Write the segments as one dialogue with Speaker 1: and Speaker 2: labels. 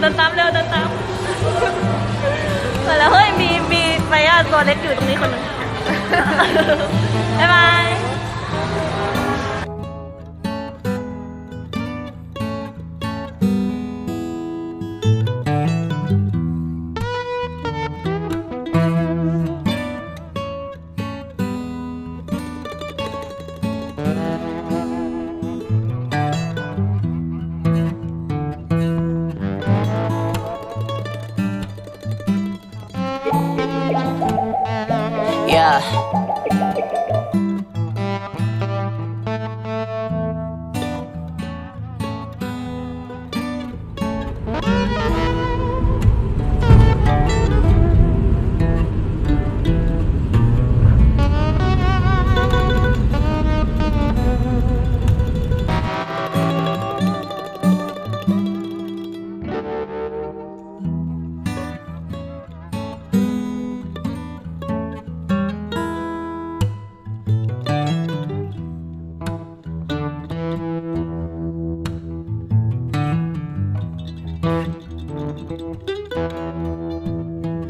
Speaker 1: เดินตามเร็วเดินตามแต่แล้วเฮ้ยมีมีไปย่า
Speaker 2: ตัวเ
Speaker 1: ล็กอยู่ตรงนี้คนหนึงบ๊ายบาย
Speaker 3: Yeah.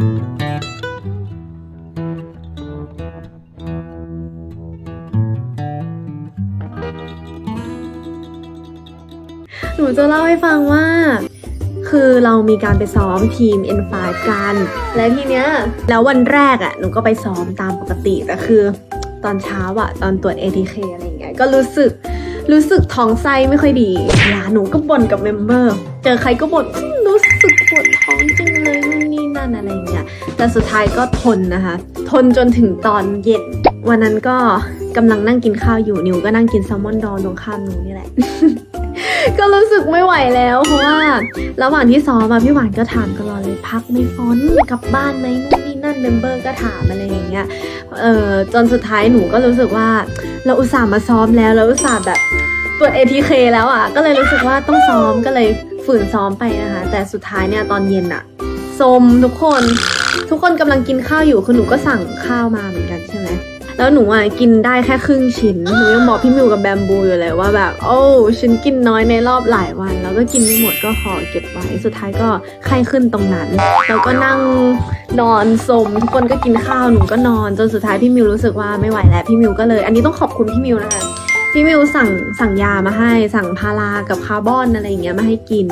Speaker 4: หนูจะเล่าให้ฟังว่า คือเรามีการไปซ้อมทีม N5 กัน และทีเนี้ย แล้ววันแรกอะ่ะ หนูก็ไปซ้อมตามปกติแต่คือ ตอนเช้าอะ่ะ ตอนตรวจ ATK อะไรอย่างเงี้ย ก็รู้สึก รู้สึกท้องไส้ไม่ค่อยดีลาหนูก็บ่นกับเมมเบอร์ เจอใครก็บ่นรู้สึกปวดท้องจังเลย นั่นอะไรอย่างเงี้ยแต่สุดท้ายก็ทนนะคะ ทนจนถึงตอนเย็นวันนั้นก็กำลังนั่งกินข้าวอยู่นิวก็นั่งกินแซลมอนดองตรงข้ามหนูนี่แหละ ก็รู้สึกไม่ไหวแล้วเพราะว่าระหว่างที่ซ้อมอะพี่หวานก็ถามตลอดเลยพักไม่ฟ้อนกลับบ้านไหมนู่นนี่นั่นเมมเบอร์ก็ถามอะไรอย่างเงี้ยเออจนสุดท้ายหนูก็รู้สึกว่า เราอุตส่าห์มาซ้อมแล้วเราอุตส่าห์แบบตรวจ ATK แล้วอะก็เลยรู้สึกว่าต้องซ้อมก็เลยฝืนซ้อมไปนะคะ แต่สุดท้ายเนี่ยตอนเย็นอะ สมทุกคน ทุกคนกำลังกินข้าวอยู่คือหนูก็สั่งข้าวมาเหมือนกันใช่ไหมแล้วหนูอะกินได้แค่ครึ่งชิ้น หนูยังบอกพี่มิวกับแบมบูอยู่เลยว่าแบบ โอ้ฉันกินน้อยในรอบหลายวัน แล้วก็กินไม่หมดก็ขอเก็บไว้ สุดท้ายก็ไข้ขึ้นตรงนั้น แล้วก็นั่งนอนสมทุกคนก็กินข้าวหนูก็นอนจนสุดท้ายพี่มิวรู้สึกว่าไม่ไหวแล้วพี่มิวก็เลย อันนี้ต้องขอบคุณพี่มิวนะคะ พี่มิวสั่งสั่งยามาให้สั่งพารากับคาร์บอนอะไรอย่างเงี้ยมาให้กิน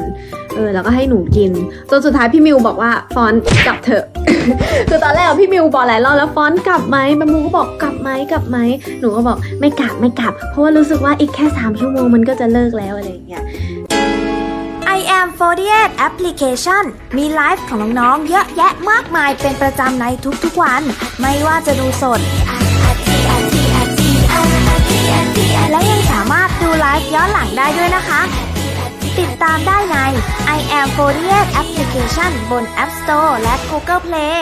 Speaker 4: เออแล้วก็ให้หนูกินจนสุดท้ายพี่มิวบอกว่าฟอนกลับเถอะคือตอนแรกพี่มิวบอกหลายรอบแล้วฟอนกลับไหมบัมบูก็บอกกลับไหมกลับไหมหนูก็บอกไม่กลับไม่กลับ เพราะว่ารู้สึกว่าอีกแค่ 3 ชั่วโมงมันก็จะเลิกแล้วอะไรอย่างเงี้ย
Speaker 2: I am 48 Application มีไลฟ์ของน้องๆเยอะแยะมากมายเป็นประจำในทุกๆวัน ไม่ว่าจะดูสด และยังสามารถดูไลฟ์ย้อนหลังได้ด้วยนะคะ ติดตามได้ใน I am 48 Application บน App Store และ Google Play